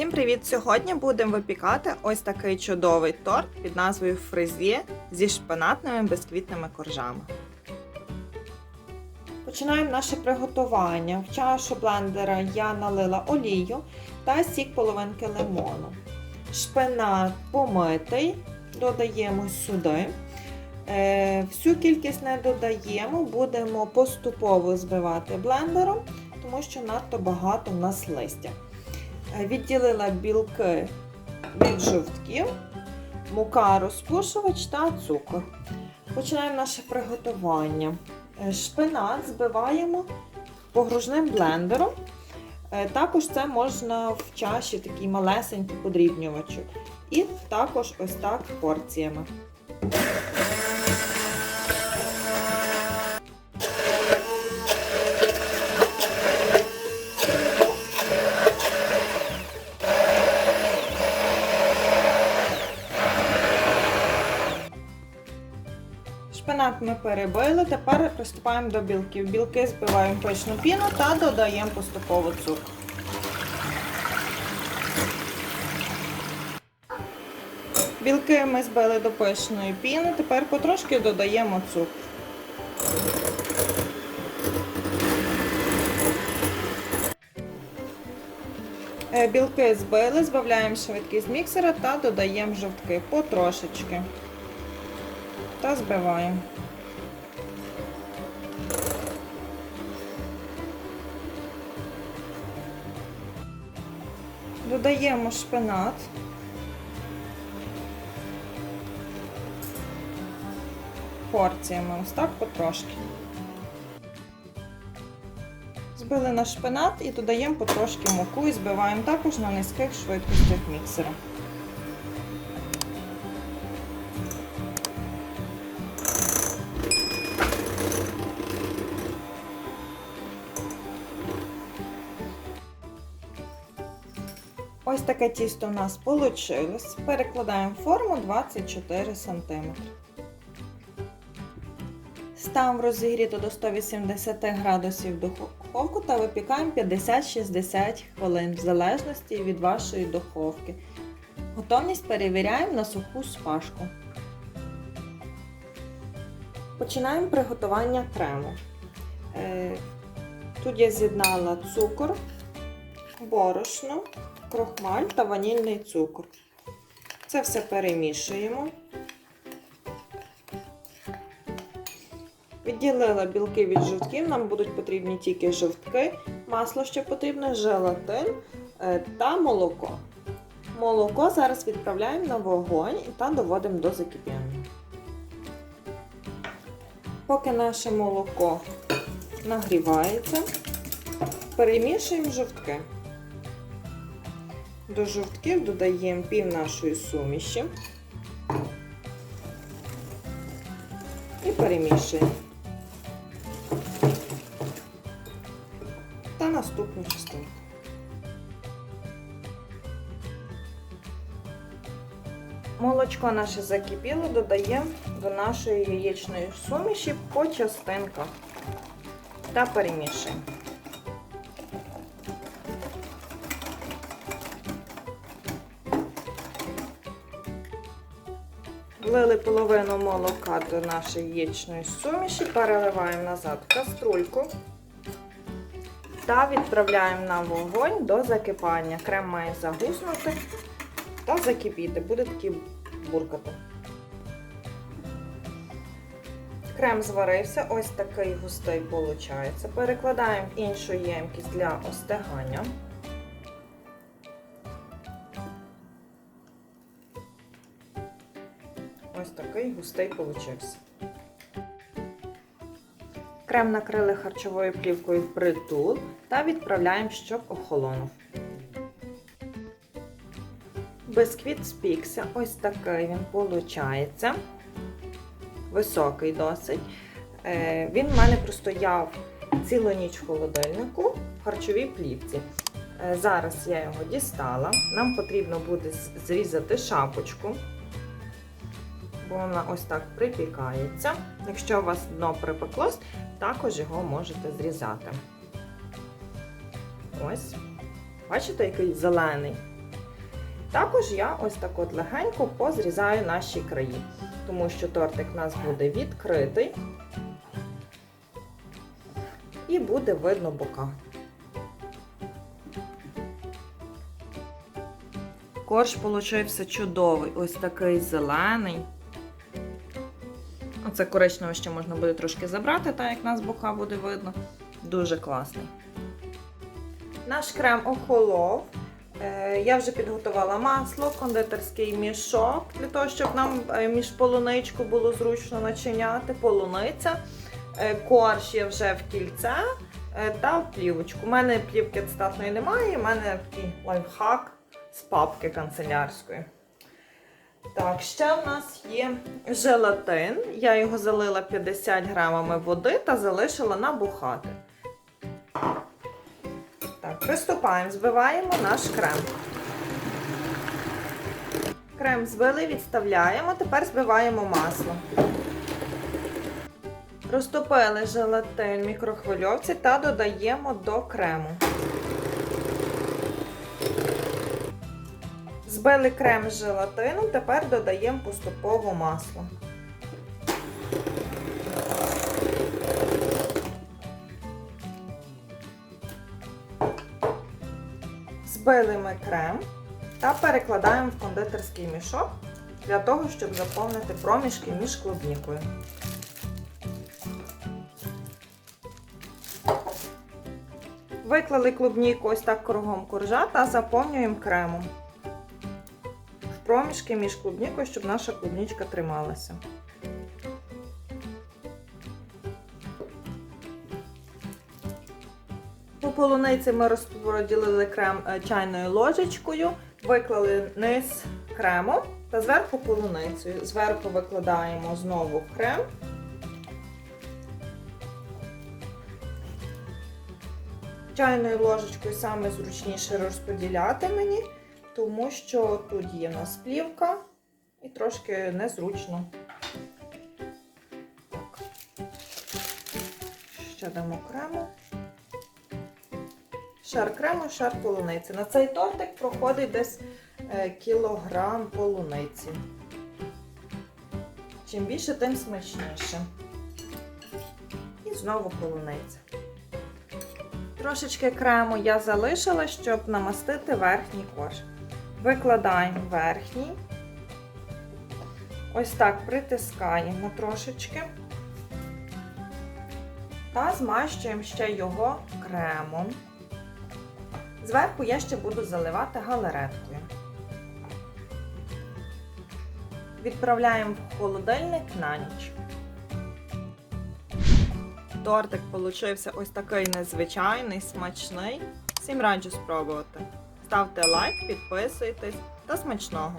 Всім привіт! Сьогодні будемо випікати ось такий чудовий торт під назвою Фрезє зі шпинатними безквітними коржами. Починаємо наше приготування. В чашу блендера я налила олію та сік половинки лимону. Шпинат помитий, додаємо сюди. Е, Всю кількість не додаємо, будемо поступово збивати блендером, тому що надто багато в нас листя. Е, Відділила білки від жовтків, мука розпушувач та цукор. Починаємо наше приготування. Е, Шпинат збиваємо погружним блендером. Е, Також це можна в чаші такий малесенький подрібнювачок. І також ось так порціями. Шпинат ми перебили, тепер приступаємо до білків. Білки збиваємо пишну піну та додаємо поступово цукор. Білки ми збили до пишної піни, тепер потрошки додаємо цукор. Е, Білки збили, збавляємо швидкість міксера та додаємо жовтки потрошечки та збиваємо. Додаємо шпинат. Порціями, ось так потрошки. Збили наш шпинат і додаємо потрошки муку і збиваємо також на низьких швидкостях міксера. Ось таке тісто у нас вийшло. Перекладаємо форму 24 см. Ставимо розігріто до 180 градусів духовку та випікаємо 50-60 хвилин, в залежності від вашої духовки. Готовність перевіряємо на суху спашку. Починаємо приготування крему. Е, Тут я з'єднала цукор, борошно, крохмаль та ванільний цукор. Це все перемішуємо. Відділила білки від жовтків, нам будуть потрібні тільки жовтки, масло ще потрібне, желатин е, та молоко. Молоко зараз відправляємо на вогонь та доводимо до закипіння. Поки наше молоко нагрівається, перемішуємо жовтки. До жовтків додаємо пів нашої суміші і перемішуємо. Та наступну частинку. Молочко наше закипіло, додаємо до нашої яєчної суміші по частинках та перемішуємо. Влили половину молока до нашої яєчної суміші, переливаємо назад в каструльку та відправляємо на вогонь до закипання. Крем має загуснути та закипіти, буде такий буркати. Крем зварився, ось такий густий виходить. Перекладаємо в іншу ємкість для остигання. Ось такий густий получився. Крем накрили харчовою плівкою притул та відправляємо, щоб охолонув. Бисквіт спікся, ось такий він виходить. Високий досить. Е, Він в мене простояв цілу ніч в холодильнику в харчовій плівці. Е, Зараз я його дістала. Нам потрібно буде зрізати шапочку бо вона ось так припікається. Якщо у вас дно припеклось, також його можете зрізати. Ось. Бачите, який зелений? Також я ось так от легенько позрізаю наші краї, тому що тортик у нас буде відкритий і буде видно бока. Корж получився чудовий, ось такий зелений. Оце коричневе ще можна буде трошки забрати, так як нас бока буде видно. Дуже класний. Наш крем охолов. Е, Я вже підготувала масло, кондитерський мішок для того, щоб нам е, між полуничку було зручно начиняти. Полуниця. Е, Корж є вже в кільце та в плівочку. У мене плівки цитатної немає, у мене такий лайфхак з папки канцелярської. Так, ще в нас є желатин. Я його залила 50 грамами води та залишила набухати. Так, приступаємо, збиваємо наш крем. Крем збили, відставляємо, тепер збиваємо масло. Розтопили желатин в мікрохвильовці та додаємо до крему. Збили крем з желатином, тепер додаємо поступово масло. Збили ми крем та перекладаємо в кондитерський мішок для того, щоб заповнити проміжки між клубнікою. Виклали клубніку ось так кругом коржа та заповнюємо кремом. Проміжки між клубнікою, щоб наша клубнічка трималася. По полуниці ми розподілили крем е, чайною ложечкою, виклали низ кремом та зверху полуницею. Зверху викладаємо знову крем. Чайною ложечкою саме зручніше розподіляти мені, тому що тут є в нас плівка і трошки незручно. Так. Ще дамо крему. Шар крему, шар полуниці. На цей тортик проходить десь е, кілограм полуниці. Чим більше, тим смачніше. І знову полуниця. Трошечки крему я залишила, щоб намастити верхній корж. Викладаємо верхній. Ось так притискаємо трошечки. Та змащуємо ще його кремом. Зверху я ще буду заливати галереткою. Відправляємо в холодильник на ніч. Тортик получився ось такий незвичайний, смачний. Всім раджу спробувати. Ставте лайк, підписуйтесь та смачного!